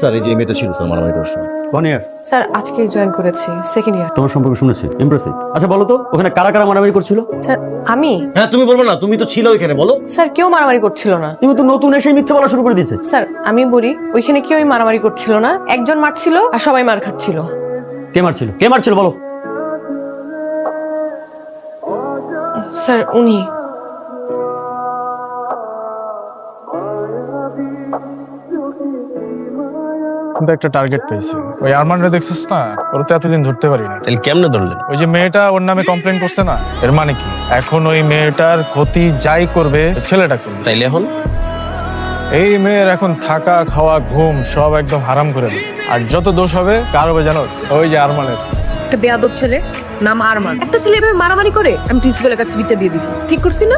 Sir এই যে মেয়েটা ছিল স্যার মারামারি করার সময়। ওয়ান ইয়ার স্যার আজকে জয়েন করেছি সেকেন্ড ইয়ার তোমার সম্পর্কে শুনেছি ইমপ্রেসিভ আচ্ছা বলো তো ওখানে কারা কারা মারামারি করছিল? স্যার আমি? হ্যাঁ তুমি বলব না তুমি তো ছিল ওইখানে বলো। স্যার কেউ মারামারি করছিল না। তুমি তো নতুন এসে মিথ্যে বলা শুরু করে দিয়েছে। স্যার আমি বলি ওইখানে কেউই মারামারি করছিল না। একজন মারছিল আর সবাই মার খাচ্ছিল। কে মারছিল? কে মারছিল বলো। স্যার উনি। কিন্তু একটা টার্গেট পেয়েছি। ওই আরমানরে দেখছিস না? ওর তো এতদিন ধরতে পারি না তাহলে কেমনে ধরলেন? ওই যে মেয়েটা ওর নামে কমপ্লেন করছে না? এর মানে কি? এখন ওই মেয়েটার ক্ষতি যাই করবে ছেলেটা করবে। তাইলে এখন? এই মেয়ের এখন থাকা খাওয়া ঘুম সব একদম হারাম করে দেবে আর যত দোষ হবে কার হবে জানো? ওই যে আরমানের। একটা বেয়াদব ছেলে নাম আরমান। একটা ছেলে এভাবে মারামারি করে? আমি প্রিন্সিপালের কাছে বিচার দিয়ে দিছি। ঠিক করছি না?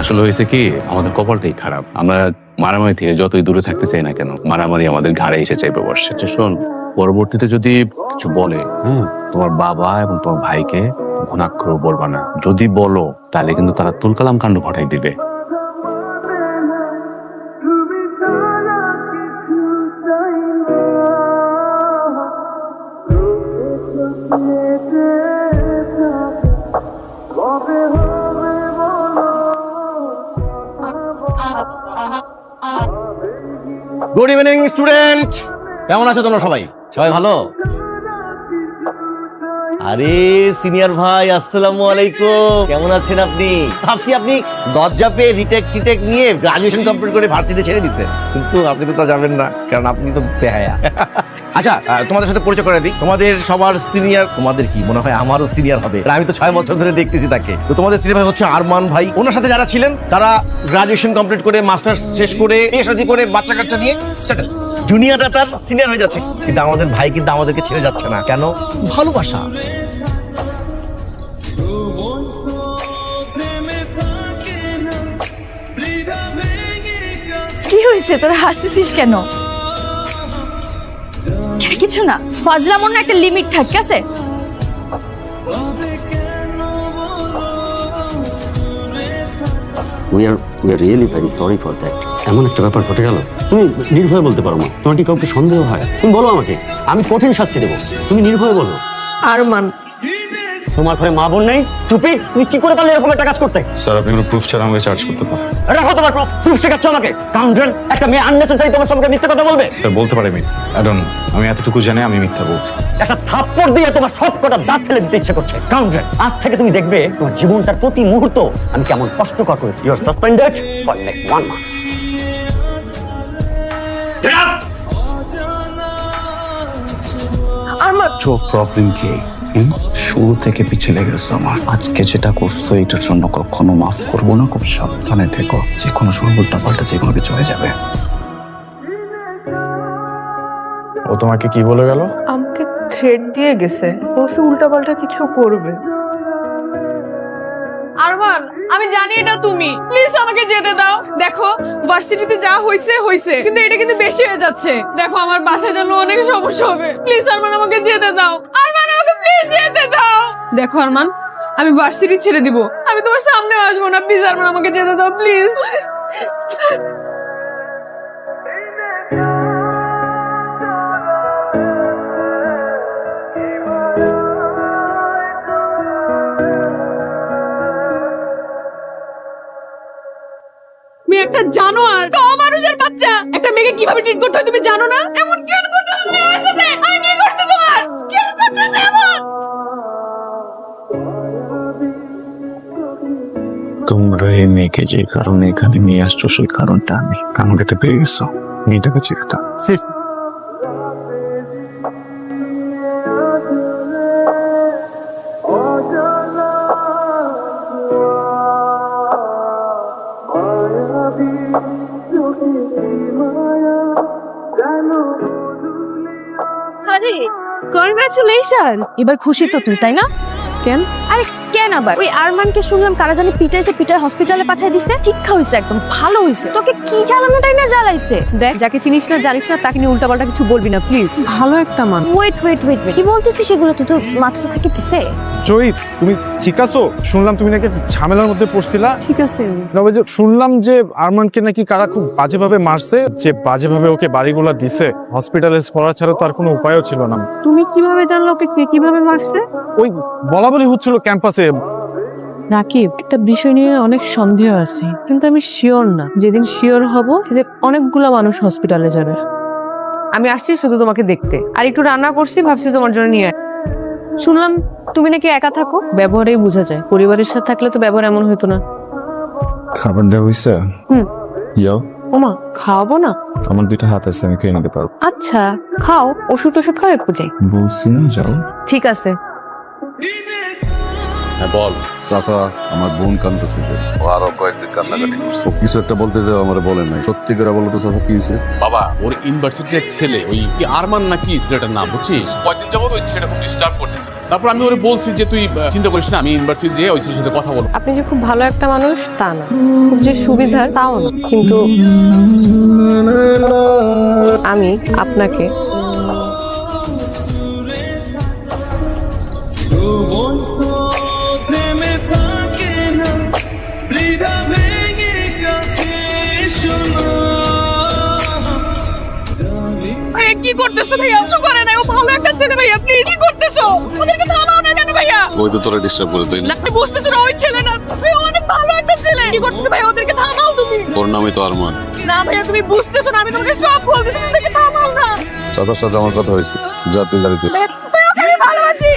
আসলে হয়েছে কি আমাদের কপালটাই খারাপ। আমরা মারামারি থেকে যতই দূরে থাকতে চাই না কেন, মারামারি আমাদের ঘাড়ে এসে চাইবে বসে আচ্ছা শোন, পরবর্তীতে যদি কিছু বলে হ্যাঁ তোমার বাবা এবং তোমার ভাইকে ঘনাক্ষর বলবা না। যদি বলো, তাহলে কিন্তু তারা তুলকালাম কাণ্ড ঘটাই দিবে। গুড ইভিনিং স্টুডেন্ট কেমন আছো তোমরা সবাই? সবাই ভালো? আরে সিনিয়র ভাই, আসসালামু আলাইকুম। কেমন আছেন আপনি? ভাবছি আপনি দরজা পেয়ে রিটেক টিটেক নিয়ে গ্রাজুয়েশন কমপ্লিট করে ভার্সিটি ছেড়ে দিচ্ছেন। কিন্তু আপনি তো তা যাবেন না, কারণ আপনি তো বেহায়া। আচ্ছা তোমাদের সাথে পরিচয় করে দিই। তোমাদের সবার সিনিয়র তোমাদের কি মনে হয় আমারও সিনিয়র হবে? আমি তো ছয় বছর ধরে দেখতেছি তাকে। তো তোমাদের সিনিয়র ভাই হচ্ছে আরমান ভাই। ওনার সাথে যারা ছিলেন, তারা গ্রাজুয়েশন কমপ্লিট করে মাস্টার্স শেষ করে এসে করে বাচ্চা কাচ্চা নিয়ে সেটেল জুনিয়রটা তার সিনিয়র হয়ে যাচ্ছে। কিন্তু আমাদের ভাই কিন্তু আমাদেরকে ছেড়ে যাচ্ছে না। কেন? ভালোবাসা। কি হয়েছে? তোরা হাসতেছিস কেন? কিছু না ফাজলামোর না একটা লিমিট থাকে আছে? We are we are really very sorry for that এমন একটা ব্যাপার ঘটে গেল। তুমি নির্ভয় বলতে পারো মা তোমার কি কাউকে সন্দেহ হয়? তুমি বলো আমাকে। আমি কঠিন শাস্তি দেবো। তুমি নির্ভয় বলো। আরমান তোমার ঘরে মা বোন নেই? চুপি তুমি কি করে পারলে এরকম একটা কাজ করতে? স্যার আপনি কোনো প্রুফ ছাড়া আমাকে চার্জ করতে পারেন। রাখো তোমার প্রুফ প্রুফ শেখাচ্ছ আমাকে। কাউন্টার একটা মেয়ে আননেসেসারি তোমার সঙ্গে মিথ্যে কথা বলবে? স্যার বলতে পারি মিথ্যা আই আমি এতটুকু জানি আমি মিথ্যা বলছি। একটা থাপ্পড় দিয়ে তোমার সব কটা দাঁত ফেলে দিতে ইচ্ছে করছে। কাউন্টার আজ থেকে তুমি দেখবে তোমার জীবনটার প্রতি মুহূর্ত আমি কেমন কষ্টকর করেছি। You're suspended for next one month Arman তো প্রবলেম কি হুম? শুরু থেকে পিছিয়ে লেগেছো আমার। আজকে যেটা করছ এটার জন্য কখনো মাফ করব না। খুব সাবধানে থেকো। যে কোনো সময় উল্টা পাল্টা যে কোনো কিছু হয়ে যাবে। ও তোমাকে কি বলে গেল? আমাকে থ্রেড দিয়ে গেছে। বলছে উল্টাপাল্টা কিছু করবে। আরমান আমি জানি এটা তুমি। প্লিজ আমাকে যেতে দাও। দেখো ভার্সিটিতে যা হইছে হইছে। কিন্তু এটা কিন্তু বেশি হয়ে যাচ্ছে। দেখো আমার বাসায় জন্য অনেক সমস্যা হবে। প্লিজ আরমান আমাকে যেতে দাও। আরমান দেখো আরমান, আমি ভার্সিটি ছেড়ে দিব। আমি তোমার সামনে আসব না প্লিজ আরমান, আমাকে যেতে দাও প্লিজ একটা জানোয়ার মানুষের বাচ্চা। একটা মেয়েকে কীভাবে ট্রিট করতে হয় তুমি জানো না? এমন তোমরা এই মেয়েকে যে কারণে এখানে নিয়ে আসছো সেই কারণটা আমি। আমাকে তো পেয়ে গেছো। মেয়েটাকে আরে কনগ্রাচুলেশন এবার খুশি তো তুই তাই না? কেন আরে কেন আবার? ওই আরমানকে শুনলাম কারা জানি পিটাইছে পিটাই হসপিটালে পাঠিয়ে দিছে। শিক্ষা হয়েছে একদম ভালো হয়েছে। তোকে কি জ্বালানোটাই না জ্বালাইছে? দেখ যাকে চিনিস না জানিস না তাকে নিয়ে উল্টাপাল্টা কিছু বলবি না প্লিজ ভালো একটা মান ওয়েট ওয়েট ওয়েট ওয়েট কি বলতেছিস সেগুলো তো তো মাথা থেকে দিছে। জয়ী তুমি ঠিক আছো? শুনলাম তুমি নাকি ঝামেলার মধ্যে পড়ছিলা। ঠিক আছে। না ওই যে শুনলাম যে আরমানকে নাকি কারা খুব বাজেভাবে মারছে যে বাজেভাবে ওকে বাড়িগুলো দিছে হসপিটালাইজ করা ছাড়া তো আর কোনো উপায়ও ছিল না। তুমি কীভাবে জানলো ওকে কে কীভাবে মারছে? ওই বলা বলি হচ্ছিল ক্যাম্পাসে। রাকিব একটা বিষয় নিয়ে অনেক সন্দেহ আছে কিন্তু আমি শিওর না। যেদিন শিওর হব সেদিন অনেকগুলো মানুষ হসপিটালে যাবে। আমি আসছি শুধু তোমাকে দেখতে। আর একটু রান্না করছি ভাবছি তোমার জন্য নিয়ে। শুনলাম তুমি নাকি একা থাকো। ব্যবহারেই বোঝা যায়। পরিবারের সাথে থাকলে তো ব্যবহার এমন হতো না। খাবার দেওয়া হয়েছে হুম। ইয়াও। ওমা খাওয়াবো না? আমার দুইটা হাত আছে আমি খেয়ে নিতে পারব। আচ্ছা খাও ওষুধ ওষুধ খাও একটু যাই। বলছি না যাও। ঠিক আছে। হ্যাঁ বল। চাচা আমার বোন কান্দতেছে ও আরও কয়েকদিন কান্নাকাটি করছে। কিছু একটা বলতে যাও আমার বলে নাই। সত্যি করে বলো তো চাচা কি হয়েছে? বাবা ওর ইউনিভার্সিটির এক ছেলে ওই কি আরমান নাকি ছেলেটার নাম বুঝছিস? কয়েকদিন যাবত ওই ছেলেটা খুব ডিস্টার্ব করতেছে। তারপর আমি ওরে বলছি যে তুই চিন্তা করিস না আমি ইউনিভার্সিটি যেয়ে ওই ছেলের সাথে কথা বলব। আপনি যে খুব ভালো একটা মানুষ তা না। খুব যে সুবিধার তাও না। কিন্তু আমি আপনাকে করতেছো ভাইয়া? কিছু করে নাই। ও ভালো একটা ছেলে ভাইয়া প্লিজ কি করতেছো? ওদেরকে থামাও না কেন ভাইয়া। ওই তো তোরা ডিস্টার্ব করে তাই না? তুমি বুঝতেছো না ওই ছেলে না। ভাইয়া অনেক ভালো একটা ছেলে। কি করতেছো ভাইয়া? ওদেরকে থামাও তুমি। ওর নামই তো আরমান। না ভাইয়া তুমি বুঝতেছো না আমি তোমাকে সব বলছি তুমি ওদেরকে থামাও না। চাচার সাথে আমার কথা হয়েছে। যা তুই গাড়িতে আমি ভালোবাসি।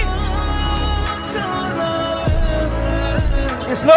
কৃষ্ণ!